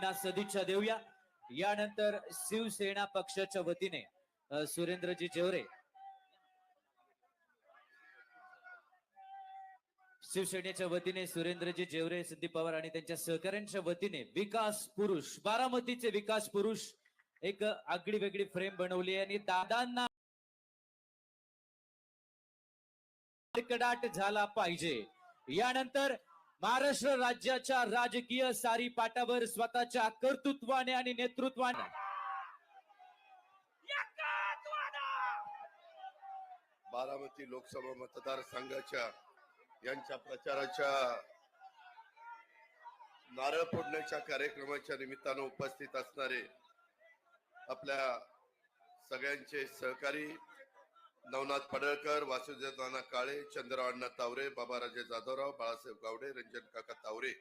ना सदिच्छा देऊया. यानंतर शिवसेना पक्षाच्या वतीने सुरेंद्रजी जेवरे. शिवसेनेच्या वतीने सुरेंद्रजी जेवरे संदीप पवार आणि त्यांच्या सहकाऱ्यांच्या वतीने विकास पुरुष बारामतीचे विकास पुरुष एक आगळी वेगळी फ्रेम बनवली आणि दादांना कडकडाट झाला पाहिजे. यानंतर महाराष्ट्र राज्याच्या राजकीय सारी पाटावर स्वतःच्या कर्तृत्वाने आणि नेतृत्वाने. बारामती लोकसभा मतदारसंघाच्या यांच्या प्रचाराच्या नारळ फोडण्याच्या कार्यक्रमाच्या निमित्तानं उपस्थित असणारे आपल्या सगळ्यांचे सहकारी नवनाथ पडळकर वासुदेव नाना काळे चंद्रराव तावरे तावरे बाबाराजे जाधवराव बाळासाहेब गावडे रंजन काका तावरे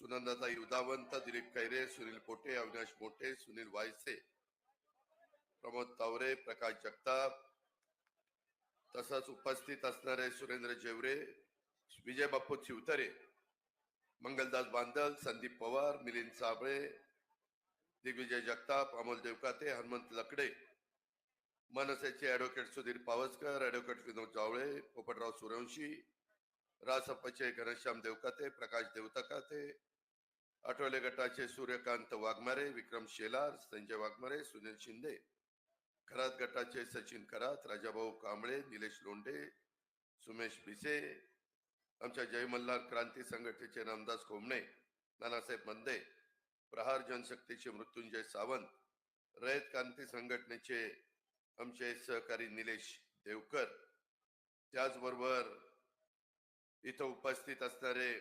सुनंदाताई उदावंत दिलीप खैरे सुनील पोटे अविनाश मोठे सुनील वायसे प्रमोद तावरे प्रकाश जगताप तसंच उपस्थित असणारे सुरेंद्र जेवरे विजय बाप्पू चिवतरे मंगलदास बांदल संदीप पवार मिलिंद साबळे दिग्विजय जगताप अमोल देवकाते हनुमंत लकडे मनसेचे ॲडव्होकेट सुधीर पावसकर ॲडव्होकेट विनोद जावळे पोपटराव सूर्यवंशी रासपचे घनश्याम देवकाते प्रकाश देवतकाते आठवले गटाचे सूर्यकांत वाघमारे विक्रम शेलार संजय वाघमारे सुनील शिंदे खरात गटाचे सचिन खरात राजाभाऊ कांबळे निलेश लोंढे सुमेश भिसे आमच्या जय मल्हार क्रांती संघटनेचे रामदास कोंबणे नानासाहेब मंदे प्रहार जनशक्तीचे मृत्युंजय सावंत रयत क्रांती संघटनेचे आमचे सहकारी निलेश देवकर त्याचबरोबर इथं उपस्थित असणारे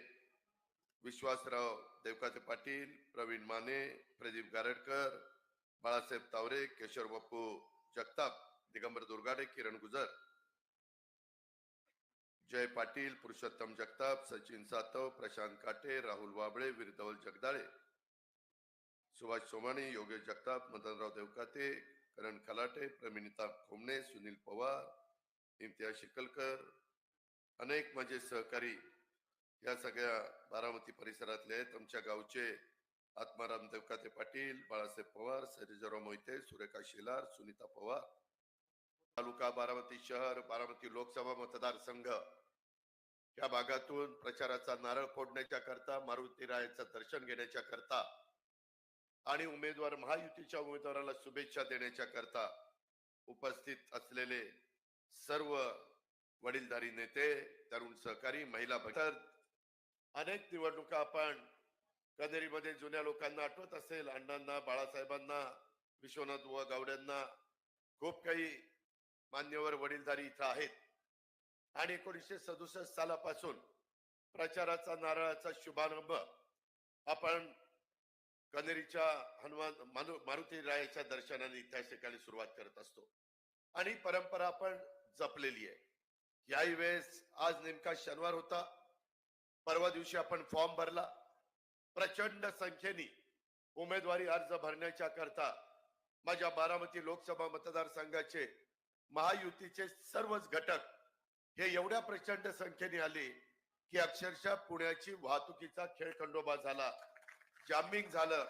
विश्वासराव देवकाते पाटील प्रवीण माने प्रदीप गारडकर बाळासाहेब तावरे केशव बाप्पू जगताप दिगंबर दुर्गाडे किरण गुजर जय पाटील पुरुषोत्तम जगताप सचिन सातव प्रशांत काटे राहुल वाबळे वीरधवल जगदाळे सुभाष सोमाणी योगेश जगताप मदनराव देवकाते करण खलाटे प्रमिनिता खोमणे सुनील पवार इम्तियाज शिकलकर अनेक माझे सहकारी या सगळ्या बारामती परिसरातले आहेत. आमच्या गावचे आत्माराम देवकाते पाटील बाळासाहेब पवार सरिजराव मोहिते सुरेखा शेलार सुनीता पवार. तालुका बारामती शहर बारामती लोकसभा मतदारसंघ. या भागातून प्रचाराचा नारळ फोडण्याच्या करता मारुती रायाचं दर्शन घेण्याच्या करता आणि उमेदवार महायुतीच्या उमेदवाराला शुभेच्छा देण्याच्या करता उपस्थित असलेले सर्व वडीलधारी नेते तरुण सहकारी महिला भटर अनेक निवडणुका आपण कनेरीमध्ये जुन्या लोकांना आठवत असेल. अण्णांना बाळासाहेबांना विश्वनाथ व गावड्यांना खूप काही मान्यवर वडीलधारी इथं आहेत. आणि एकोणीसशे सदुसष्ट सालापासून प्रचाराचा नारळाचा शुभारंभ आपण कनेरीच्या हनुमान मानु मारुती रायाच्या दर्शनाने त्या ठिकाणी सुरुवात करत असतो. आणि परंपरा आपण जपलेली आहे. याही वेळेस आज नेमका शनिवार होता. परवा दिवशी आपण फॉर्म भरला. प्रचंड संख्येने उमेदवारी अर्ज भरण्याच्या करता माझ्या बारामती लोकसभा मतदारसंघाचे महायुतीचे सर्वच घटक हे एवढ्या प्रचंड संख्येने आले की अक्षरशः पुण्याची वाहतुकीचा खेळखंडोबा झाला. जामिंग झालं.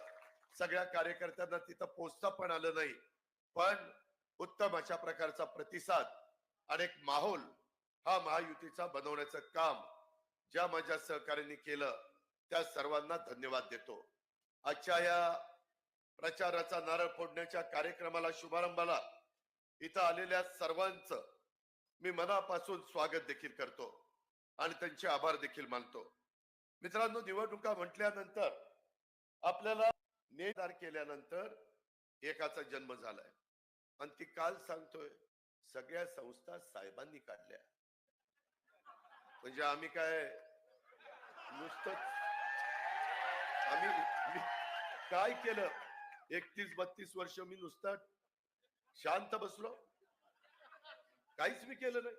सगळ्या कार्यकर्त्यांना तिथं पोचता पण आलं नाही. पण उत्तम अशा प्रकारचा प्रतिसाद आणि एक माहोल हा महायुतीचा बनवण्याचं काम ज्या माझ्या सहकार्यांनी केलं त्या सर्वांना धन्यवाद देतो. आजच्या या प्रचाराचा नारळ फोडण्याच्या कार्यक्रमाला शुभारंभाला इथं आलेल्या सर्वांचं मी मनापासून स्वागत देखील करतो आणि त्यांचे आभार देखील मानतो. मित्रांनो निवडणुका म्हटल्यानंतर आपल्याला नेदार केल्यानंतर एकाचा जन्म झालाय. आणि ती काल सांगतोय सगळ्या संस्था साहेबांनी काढल्या. म्हणजे आम्ही काय नुसतंच आम्ही काय केलं? एकतीस बत्तीस वर्ष मी नुसतं शांत बसलो. काहीच मी केलं नाही.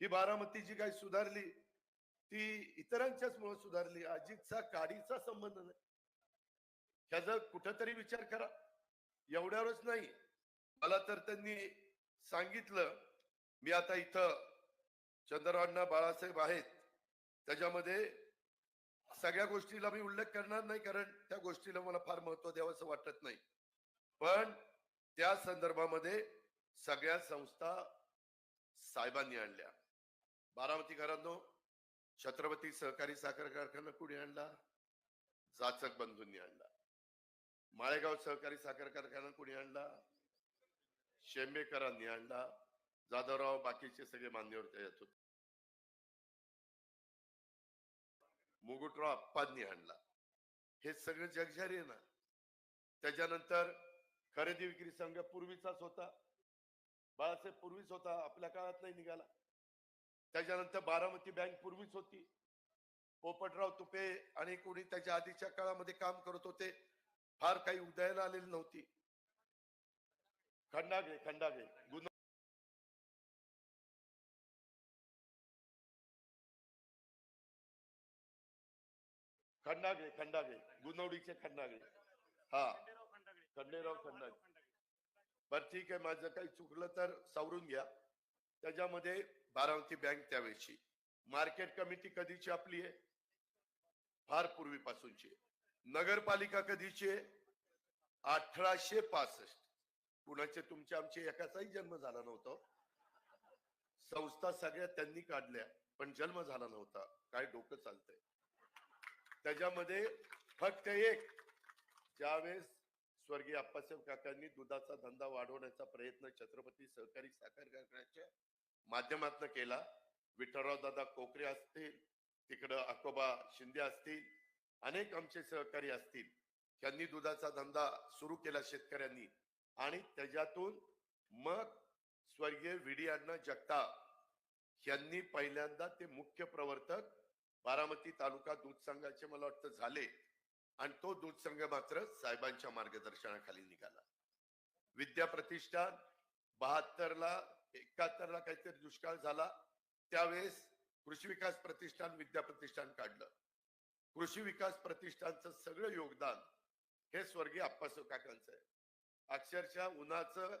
ही बारामती जी काही सुधारली ती इतरांच्याच मुळे सुधारली अजितचा काडीचा संबंध नाही. ह्याचा कुठंतरी विचार करा. एवढ्यावरच नाही. मला तर त्यांनी सांगितलं मी आता इथं चंद्रवांना बाळासाहेब आहेत. त्याच्यामध्ये सगळ्या गोष्टीला मी उल्लेख करणार नाही कारण त्या गोष्टीला मला फार महत्त्व द्यावंसं वाटत नाही. पण त्या संदर्भामध्ये सगळ्या संस्था साहेबांनी आणल्या. बारामती घरांनो छत्रपती सहकारी साखर कारखाना कुणी आणला? जाचक बंधूंनी आणला. माळेगाव सहकारी साखर कारखाना कुणी आणला? शेंबेकरांनी आणला. जाधवराव बाकीचे सगळे मान्यवर त्याच्यात होते. मुगुटराव अप्पांनी आणला. हे सगळं जगजारी आहे ना. त्याच्यानंतर खरेदी विक्री संघ पूर्वीचाच होता. बाळासाहेब पूर्वीच होता आपल्या काळात नाही निघाला. त्याच्यानंतर बारामती बँक पूर्वीच होती. पोपटराव तुपे आणि कोणी त्याच्या आधीच्या काळामध्ये काम करत होते. फार काही उदयाला आलेली नव्हती. खंडागे खंडागे गुन्हा खंडागे खंडागे गुनवडीचे खंडागे हा. खंडेराव खंडागे बर ठीक आहे. माझं काही चुकलं तर सावरून घ्या. त्याच्यामध्ये बारावती बँक त्यावेळेची. मार्केट कमिटी कधीची आपली आहे? फार पूर्वीपासूनची आहे. नगरपालिका कधीचे? अठराशे पासष्ट. कुणाचे? तुमचे आमचे एकाचाही जन्म झाला नव्हता. संस्था सगळ्या त्यांनी काढल्या पण जन्म झाला नव्हता. काय डोकं चालतंय. त्याच्यामध्ये फक्त एक ज्यावेळेस स्वर्गीय अप्पासाहेब काकांनी दुधाचा धंदा वाढवण्याचा प्रयत्न छत्रपती सहकारी साखर कारखान्याच्या माध्यमातून केला. विठ्ठलराव दादा कोकरे असतील तिकडं अकोबा शिंदे असतील अनेक आमचे सहकारी असतील. त्यांनी दुधाचा धंदा सुरू केला शेतकऱ्यांनी. आणि त्याच्यातून मग स्वर्गीय विडी अण्णा जगताप यांनी पहिल्यांदा ते मुख्य प्रवर्तक बारामती तालुका दूध संघाचे मला वाटतं झाले. आणि तो दूध संघ मात्र साहेबांच्या मार्गदर्शनाखाली निघाला. विद्या प्रतिष्ठान बहात्तरला एकाहत्तरला काहीतरी दुष्काळ झाला. त्यावेळेस कृषी विकास प्रतिष्ठान विद्या प्रतिष्ठान काढलं. कृषी विकास प्रतिष्ठानचं सगळं योगदान हे स्वर्गीय अप्पासाहेब काकांचं आहे. अक्षरशः उन्हाचं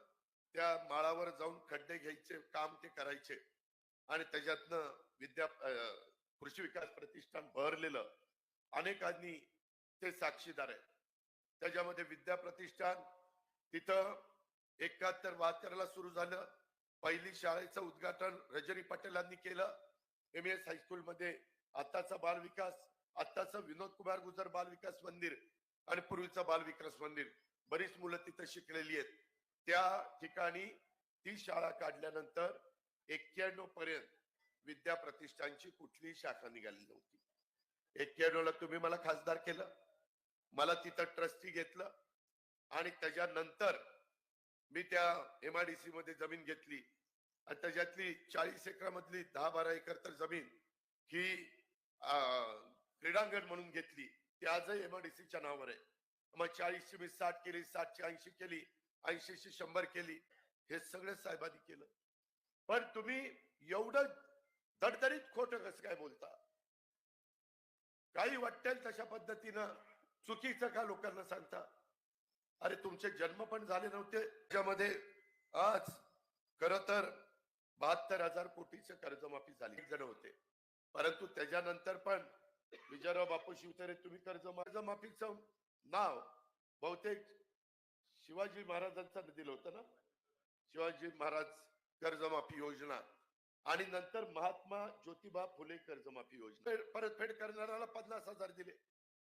त्या माळावर जाऊन खड्डे घ्यायचे काम ते करायचे आणि त्याच्यातनं विद्या कृषी विकास प्रतिष्ठान भरलेलं अनेकांनी ते साक्षीदार आहे त्याच्यामध्ये विद्या प्रतिष्ठान तिथं एकाहत्तर बहात्तरला सुरू झालं. पहिली शाळेचं उद्घाटन रजनी पटेलांनी केलं. एम एस हायस्कूल मध्ये आत्ताचा बाल विकास आत्ताचं विनोद कुमार गुजर बाल विकास मंदिर आणि पूर्वीचं बाल विकास मंदिर बरीच मुलं तिथं शिकलेली आहेत. त्या ठिकाणी ती शाळा काढल्यानंतर एक्क्याण्णव पर्यंत विद्या प्रतिष्ठानची कुठलीही शाखा निघाली नव्हती. एक्क्याण्णव ला तुम्ही मला खासदार केलं मला तिथं ट्रस्टी घेतलं आणि त्याच्यानंतर मी त्या एमआयडीसी मध्ये जमीन घेतली. आणि त्याच्यातली चाळीस एकरामधली दहा बारा एकर तर जमीन ही अं, क्रीडांगण म्हणून घेतली. ती आजही एमआयडीसीच्या नावावर आहे. मग चाळीसची मी साठ केली सातशे ऐंशी केली ऐंशीची शंभर केली हे सगळं साहेबांनी केलं. पण तुम्ही एवढं दडदडीत खोट कसं काय बोलता? काही वाटेल तशा पद्धतीनं चुकीचं का लोकांना सांगता? अरे तुमचे जन्म पण झाले नव्हते. त्याच्यामध्ये आज खर तर बहात्तर हजार कोटीचे कर्जमाफी झाली. जण होते. परंतु त्याच्यानंतर पण विजयराव बापू शिवतरे तुम्ही कर्ज कर्जमाफीचं नाव बहुतेक शिवाजी महाराजांचं दिलं होतं ना? शिवाजी महाराज कर्जमाफी योजना. आणि नंतर महात्मा ज्योतिबा फुले कर्जमाफी योजना. परतफेड करणाऱ्याला पन्नास हजार दिले.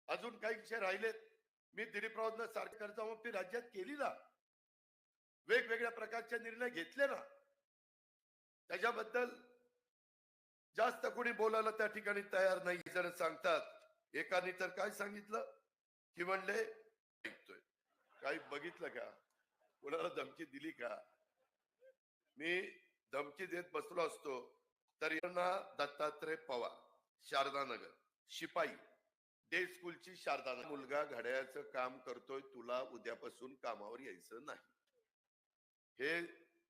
अजून काही विषय राहिलेत. मी दिलीपरावांना सारखी कर्जमाफी राज्यात केली ना? वेगवेगळ्या प्रकारचे निर्णय घेतले ना? त्याच्याबद्दल जास्त कोणी बोलायला त्या ठिकाणी तयार नाही जण सांगतात. एकाने तर काय सांगितलं? की म्हणले ऐकतोय. काही बघितलं का? कोणाला धमकी दिली का? मी धमकी देत बसलो असतो तर यांना दत्तात्रय पवार शारदानगर शिपाई. डे स्कूलची शारदा मुलगा घड्याळाचं काम करतोय तुला उद्यापासून कामावर यायचं नाही. हे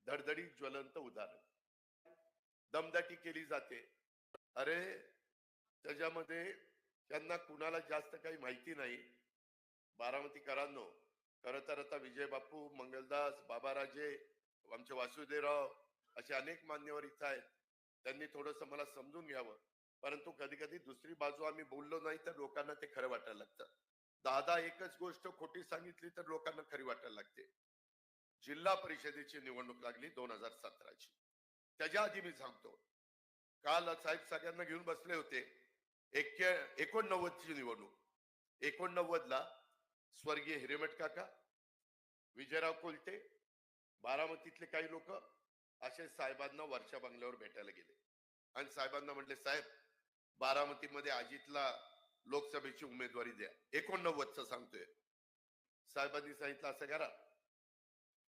धडधडी ज्वलंत उदाहरण. दमदाटी केली जाते. अरे त्याच्यामध्ये त्यांना कुणाला जास्त काही माहिती नाही. बारामतीकरांनो खर तर आता विजय बापू मंगलदास बाबाराजे आमचे वासुदेवराव असे अनेक मान्यवर इथं आहेत. त्यांनी थोडंसं मला समजून घ्यावं. परंतु कधी कधी दुसरी बाजू आम्ही बोललो नाही तर लोकांना ते खरं वाटायला लागतं. दादा एकच गोष्ट खोटी सांगितली तर लोकांना खरी वाटायला लागते. जिल्हा परिषदेची निवडणूक लागली दोन हजार सतराची. त्याच्या आधी मी सांगतो. काल साहेब सगळ्यांना घेऊन बसले होते. एक्के एकोणनव्वद ची निवडणूक. एकोणनव्वद ला स्वर्गीय हिरेमठ काका विजयराव कोलते बारामतीतले काही लोक असे साहेबांना वर्षा बंगल्यावर भेटायला गेले. आणि साहेबांना म्हटले साहेब बारामतीमध्ये अजितला लोकसभेची उमेदवारी द्या. एकोणनव्वदचा सांगतोय. साहेबांनी सांगितलं असं करा.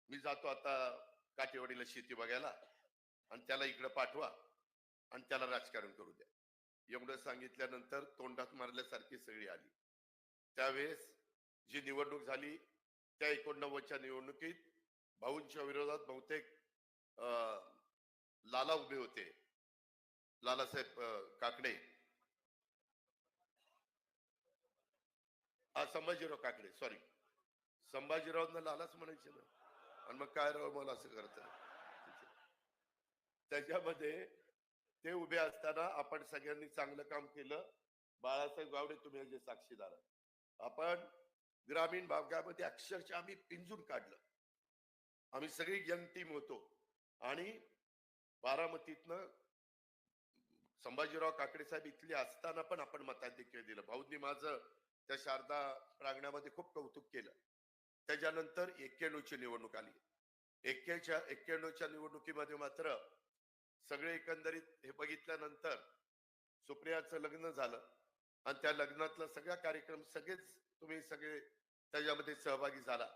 मी जातो आता काठेवाडीला शेती बघायला. आणि त्याला इकडे पाठवा आणि त्याला राजकारण करू द्या. एवढं सांगितल्यानंतर तोंडात मारल्यासारखी सगळी आली. त्यावेळेस जी निवडणूक झाली त्या एकोणनव्वदच्या निवडणुकीत भाऊंच्या विरोधात बहुतेक अं, लाला उभे होते. लालासाहेब काकडे. हा संभाजीराव काकडे सॉरी संभाजीरावांना लालाच म्हणायचे ना. आणि मग काय राव मला असं करत त्याच्यामध्ये ते उभे असताना आपण सगळ्यांनी चांगलं काम केलं. बाळासाहेब गावडे तुम्ही जे साक्षीदार आपण ग्रामीण भागामध्ये अक्षरशः आम्ही पिंजून काढलं. आम्ही सगळी यंग टीम होतो. आणि बारामतीतनं संभाजीराव काकडे साहेब इथले असताना पण आपण मताधिक्य दिलं. भाऊंनी माझं त्या शारदा प्रांगणामध्ये खूप कौतुक केलं. त्याच्यानंतर एक्क्याण्णवची निवडणूक आली. एक्क्याच्या एक्क्याण्णवच्या निवडणुकीमध्ये मात्र सगळे एकंदरीत हे बघितल्यानंतर सुप्रियाचं लग्न झालं. आणि त्या लग्नातला सगळा कार्यक्रम सगळेच तुम्ही सगळे त्याच्यामध्ये सहभागी झाला.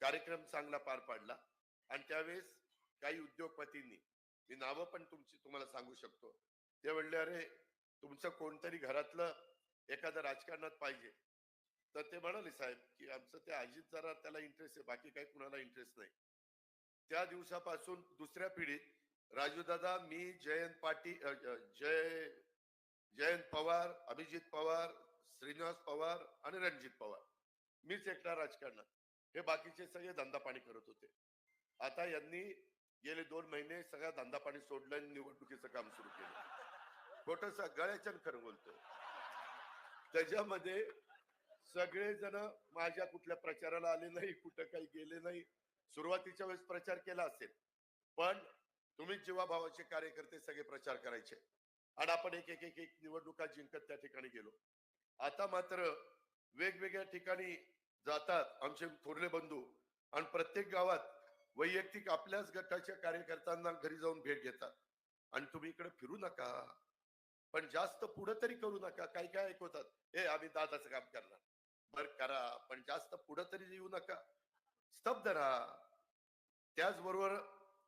कार्यक्रम चांगला पार पाडला. आणि त्यावेळेस काही उद्योगपतींनी मी नावं पण तुमची तुम्हाला सांगू शकतो. ते म्हणले अरे तुमचं कोणतरी घरातलं एखादं राजकारणात पाहिजे. तर ते म्हणाले साहेब की आमचं ते अजित जरा त्याला इंटरेस्ट आहे बाकी काही कुणाला इंटरेस्ट नाही. त्या दिवसापासून दुसऱ्या पिढीत राजूदादा मी जयंत पाटील जय जयंत पवार अभिजित पवार श्रीनिवास पवार आणि रणजित पवार. मीच एकटा राजकारणात. हे बाकीचे सगळे धंदा पाणी करत होते. आता यांनी गेले दोन महिने सगळा धंदा पाणी सोडलं आणि निवडणुकीचं काम सुरू केलं. छोटस गळ्याच्या खरं बोलतोय त्याच्यामध्ये सगळेजण माझ्या कुठल्या प्रचाराला आले नाही कुठं काही गेले नाही. सुरुवातीच्या वेळेस प्रचार केला असेल. पण तुम्ही जीवाभावाचे कार्यकर्ते सगळे प्रचार करायचे आणि आपण एक एक एक एक निवडणुका जिंकत त्या ठिकाणी गेलो. आता मात्र वेगवेगळ्या ठिकाणी जातात आमचे थोरले बंधू आणि प्रत्येक गावात वैयक्तिक आपल्याच गटाच्या कार्यकर्त्यांना घरी जाऊन भेट घेतात. आणि तुम्ही इकडे फिरू नका पण जास्त पुढं तरी करू नका. काही काय ऐकवतात ए आम्ही दादाचं काम करणार. बर करा पण जास्त पुढं तरी येऊ नका. स्तब्ध राहा. त्याचबरोबर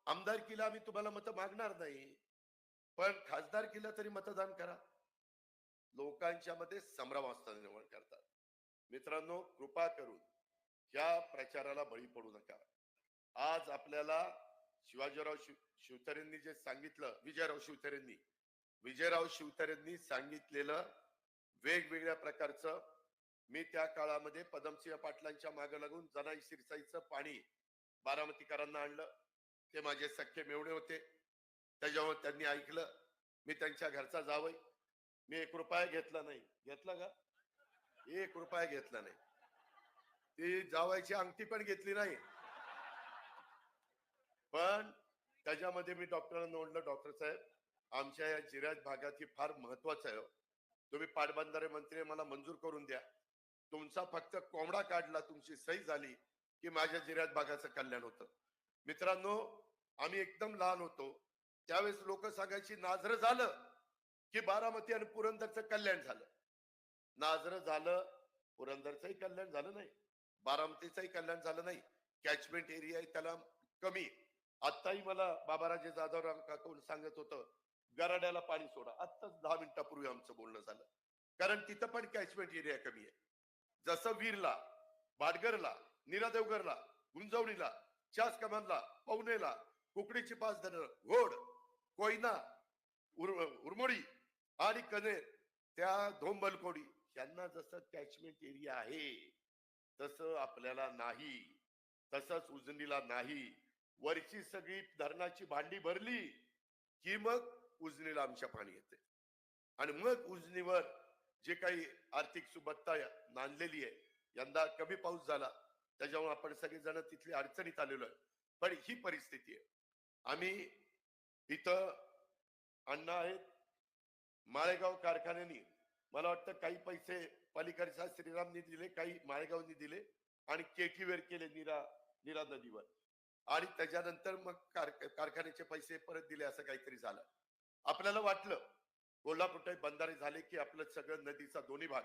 आमदार किला आम्ही तुम्हाला मत मागणार नाही. पण खासदार किला तरी मतदान करा. लोकांच्या मध्ये संभ्रम निर्माण करतात. मित्रांनो कृपा करून या प्रचाराला बळी पडू नका. आज आपल्याला शिवाजीराव शिव शिवतरेंनी जे सांगितलं विजयराव शिवतरेंनी विजयराव शिवतरेंनी सांगितलेलं वेगवेगळ्या प्रकारचं मी त्या काळामध्ये पदमसिंह पाटलांच्या मागे लागून जनाई शिरसाईचं पाणी बारामतीकरांना आणलं. ते माझे सख्खे मेवणे होते. त्याच्यामुळे त्यांनी ऐकलं मी त्यांच्या घरचा जावं मी एक रुपया घेतला नाही. घेतला का? एक रुपया घेतला नाही. ती जावायची अंगठी पण घेतली नाही. पण त्याच्यामध्ये मी डॉक्टरांना नोंदलं. डॉक्टर साहेब आमच्या या जिराज भागात ही फार महत्वाचं आहे. तुम्ही पाटबंधारे मंत्री मला मंजूर करून द्या. तुमचा फक्त कोंबडा काढला तुमची सही झाली की माझ्या जिराज भागाचं कल्याण होतं. मित्रांनो आम्ही एकदम लहान होतो. त्यावेळेस लोक सांगायची नाजरं झालं की बारामती आणि पुरंदरचं कल्याण झालं. नाजर झालं पुरंदरचंही कल्याण झालं नाही. बारामतीचंही कल्याण झालं नाही. कॅचमेंट एरिया आहे त्याला कमी. आत्ताही मला बाबाराजे जाधवराव काकून सांगत होतं गराड्याला पाणी सोडा. आत्ताच दहा मिनिटापूर्वी आमचं बोलणं झालं. कारण तिथं पण कॅचमेंट एरिया कमी आहे. जसं वीरला भाटगरला निरादेवगरला गुंजवणीला चास कमानला पवनेला कुकडीची पाच धरण घोड कोयना उर उरमोडी आणि कनेर त्या धोंबलकोडी यांना जसं कॅचमेंट एरिया आहे तसं आपल्याला नाही तसंच उजनीला नाही. वरची सगळी धरणाची भांडी भरली की मग उजनीला आमच्या पाणी येते. आणि मग उजनीवर जे काही आर्थिक सुबत्ता नांदलेली आहे यंदा कमी पाऊस झाला त्याच्यामुळे आपण सगळेजण तिथली अडचणीत आलेलो आहे. पण ही परिस्थिती आहे. आम्ही इथं अण्णा आहेत. माळेगाव कारखान्यानी मला वाटतं काही पैसे पलीकडच्या श्रीरामनी दिले काही माळेगावनी दिले आणि केटीवेर केले निरा निरा नदीवर. आणि त्याच्यानंतर मग कार कारखान्याचे पैसे परत दिले असं काहीतरी झालं. आपल्याला वाटलं कोल्हापूर बंधारे झाले की आपलं सगळं नदीचा दोन्ही भाग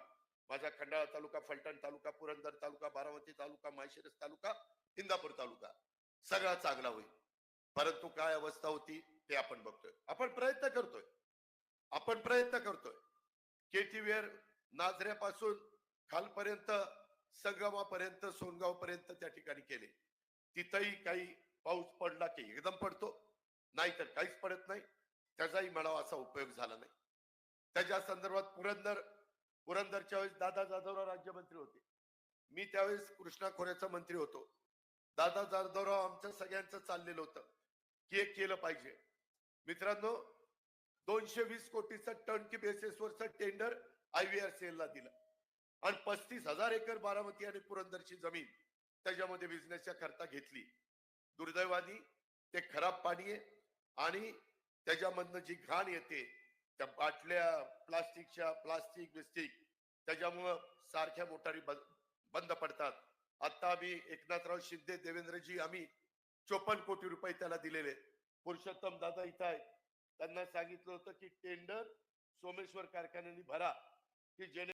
माझा खंडाळा तालुका फलटण तालुका पुरंदर तालुका बारामती तालुका माळशिरस तालुका इंदापूर तालुका. सगळा चांगला होईल. परंतु काय अवस्था होती ते आपण बघतोय. आपण प्रयत्न करतोय. आपण प्रयत्न करतोय. केटीवेर नाझऱ्यापासून खालपर्यंत संगमापर्यंत सोनगाव पर्यंत त्या ठिकाणी केले. तिथंही काही पाऊस पडला की एकदम पडतो. नाहीतर काहीच पडत नाही. त्याचाही म्हणावा असा उपयोग झाला नाही. त्याच्या संदर्भात पुरंदर पुरंदरच्या वेळेस दादा जाधवराव राज्यमंत्री होते. मी त्यावेळेस कृष्णा खोऱ्याचा मंत्री होतो. दादा जाधवराव आमचं सगळ्यांचं चाललेलं होतं. की हे केलं पाहिजे. मित्रांनो दोनशे वीस कोटीचं टन की बेसिसवरचं tender I V R C ला दिलं. आणि पस्तीस हजार एकर बारामती आणि पुरंदरची जमीन त्याच्यामध्ये बिझनेसच्या करता घेतली. दुर्दैवानी ते खराब पाणी आहे आणि त्याच्यामधनं जी घाण येते त्या बाटल्या प्लास्टिकच्या प्लास्टिक बिस्टिक त्याच्यामुळं सारख्या मोटारी बंद बंद पडतात. आता आम्ही एकनाथराव शिंदे देवेंद्रजी आम्ही चोपन्न कोटी रुपये त्याला दिलेले. पुरुषोत्तम दादा इथं आहेत. त्यांना सांगितलं होतं की टेंडर सोमेश्वर कारखान्याने भरा की जेणे